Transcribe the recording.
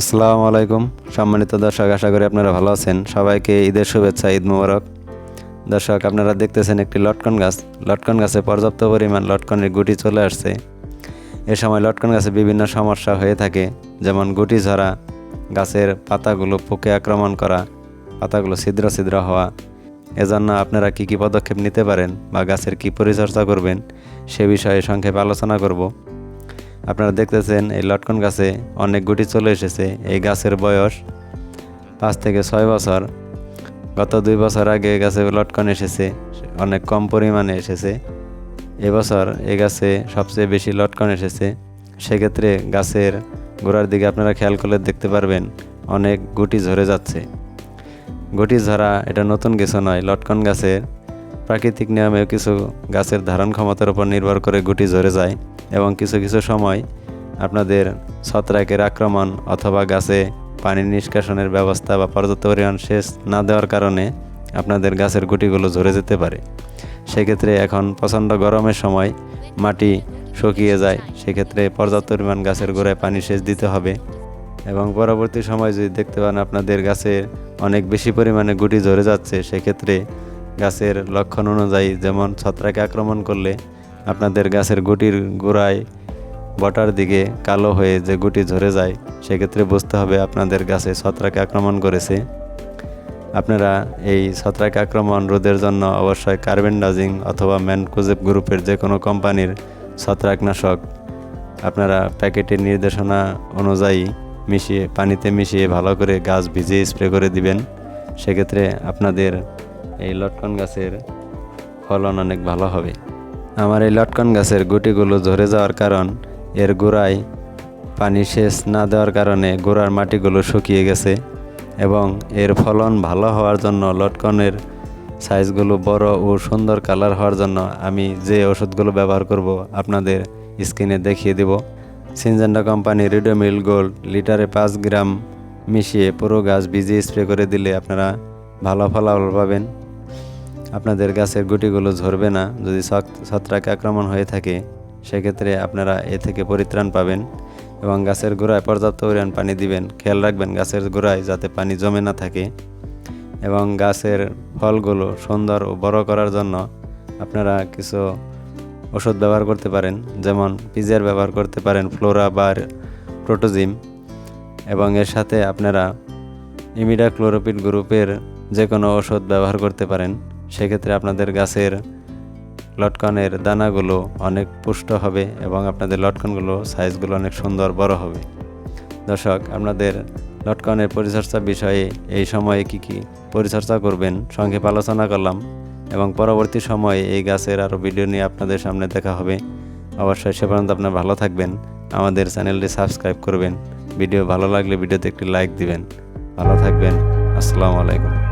আসসালামু আলাইকুম। সম্মানিত দর্শক, আশা করি আপনারা ভালো আছেন। সবাইকে ঈদের শুভেচ্ছা, ঈদ মোবারক। দর্শক, আপনারা দেখতেছেন একটি লটকন গাছ। লটকন গাছে পর্যাপ্ত পরিমাণ লটকনের গুটি চলে আসছে। এ সময় লটকন গাছে বিভিন্ন সমস্যা হয়ে থাকে, যেমন গুটি ঝরা, গাছের পাতাগুলো পোকে আক্রমণ করা, পাতাগুলো ছিদ্র ছিদ্র হওয়া। এজন্য আপনারা কি কি পদক্ষেপ নিতে পারেন বা গাছের কি পরিচর্যা করবেন, সে বিষয়ে সংক্ষেপে আলোচনা করব। আপনারা দেখতেছেন এই লটকন গাছে অনেক গুটি চলে এসেছে, এই গাছের বয়স পাঁচ থেকে ছয় বছর। গত দুই বছর আগে গাছে লটকন এসেছে, অনেক কম পরিমাণে এসেছে। এবছর এই গাছে সবচেয়ে বেশি লটকন এসেছে। সেক্ষেত্রে গাছের গোড়ার দিকে আপনারা খেয়াল করলে দেখতে পারবেন, অনেক গুটি ঝরে যাচ্ছে। গুটি ঝরা এটা নতুন কিছু নয়, লটকন গাছের প্রাকৃতিক নিয়মেও কিছু গাছের ধারণ ক্ষমতার উপর নির্ভর করে গুটি ঝরে যায়। এবং কিছু কিছু সময় আপনাদের ছত্রাকের আক্রমণ অথবা গাছে পানি নিষ্কাশনের ব্যবস্থা বা পর্যাপ্ত পরিমাণ সেচ না দেওয়ার কারণে আপনাদের গাছের গুটিগুলো ঝরে যেতে পারে। সেক্ষেত্রে এখন প্রচণ্ড গরমের সময় মাটি শুকিয়ে যায়। সেক্ষেত্রে পর্যাপ্ত পরিমাণ গাছের গোড়ায় পানি সেচ দিতে হবে এবং পরবর্তী সময় যদি দেখতে পান আপনাদের গাছে অনেক বেশি পরিমাণে গুটি ঝরে যাচ্ছে, সেক্ষেত্রে গাছের লক্ষণ অনুযায়ী যেমন ছত্রাকে আক্রমণ করলে আপনাদের গাছের গুটির গোড়ায় বটার দিকে কালো হয়ে যে গুটি ঝরে যায়, সেক্ষেত্রে বুঝতে হবে আপনাদের গাছে ছত্রাকে আক্রমণ করেছে। আপনারা এই ছত্রাক আক্রমণ রোধের জন্য অবশ্যই কার্বেন্ডাজিং অথবা ম্যানকোজেব গ্রুপের যে কোনো কোম্পানির ছত্রাকনাশক আপনারা প্যাকেটের নির্দেশনা অনুযায়ী মিশিয়ে, পানিতে মিশিয়ে ভালো করে গাছ ভিজিয়ে স্প্রে করে দিবেন। সেক্ষেত্রে আপনাদের এই লটকন গাছের ফলন অনেক ভালো হবে। আমার এই লটকন গাছের গুটিগুলো ঝরে যাওয়ার কারণ, এর গোড়ায় পানি সেচ না দেওয়ার কারণে গোড়ার মাটিগুলো শুকিয়ে গেছে এবং এর ফলন ভালো হওয়ার জন্য লটকনের সাইজগুলো বড় ও সুন্দর কালার হওয়ার জন্য আমি যে ওষুধগুলো ব্যবহার করব আপনাদের স্ক্রিনে দেখিয়ে দেব। সিনজেন্ডা কোম্পানি রিডোমিল গোল্ড লিটারে পাঁচ গ্রাম মিশিয়ে পুরো গাছ ভিজিয়ে স্প্রে করে দিলে আপনারা ভালো ফলাফল পাবেন। আপনাদের গাছের গুটিগুলো ঝরবে না। যদি ছত্রাক আক্রমণ হয়ে থাকে, সেক্ষেত্রে আপনারা এ থেকে পরিত্রাণ পাবেন এবং গাছের গোড়ায় পর্যাপ্ত পরিমাণ পানি দিবেন। খেয়াল রাখবেন, গাছের গোড়ায় যাতে পানি জমে না থাকে এবং গাছের ফলগুলো সুন্দর ও বড় করার জন্য আপনারা কিছু ওষুধ ব্যবহার করতে পারেন, যেমন পিজিআর ব্যবহার করতে পারেন, ফ্লোরা বা প্রোটোজিম। এবং এর সাথে আপনারা ইমিডা ক্লোরোপিড গ্রুপের যে কোনো ওষুধ ব্যবহার করতে পারেন। সেক্ষেত্রে আপনাদের গাছের লটকনের দানাগুলো অনেক পুষ্ট হবে এবং আপনাদের লটকনগুলো, সাইজগুলো অনেক সুন্দর, বড় হবে। দর্শক, আপনাদের লটকনের পরিচর্যা বিষয়ে এই সময়ে কি কি পরিচর্যা করবেন সংক্ষেপ আলোচনা করলাম এবং পরবর্তী সময়ে এই গাছের আরও ভিডিও নিয়ে আপনাদের সামনে দেখা হবে। অবশ্যই সে পর্যন্ত আপনার ভালো থাকবেন, আমাদের চ্যানেলটি সাবস্ক্রাইব করবেন, ভিডিও ভালো লাগলে ভিডিওতে একটি লাইক দিবেন। ভালো থাকবেন, আসসালামু আলাইকুম।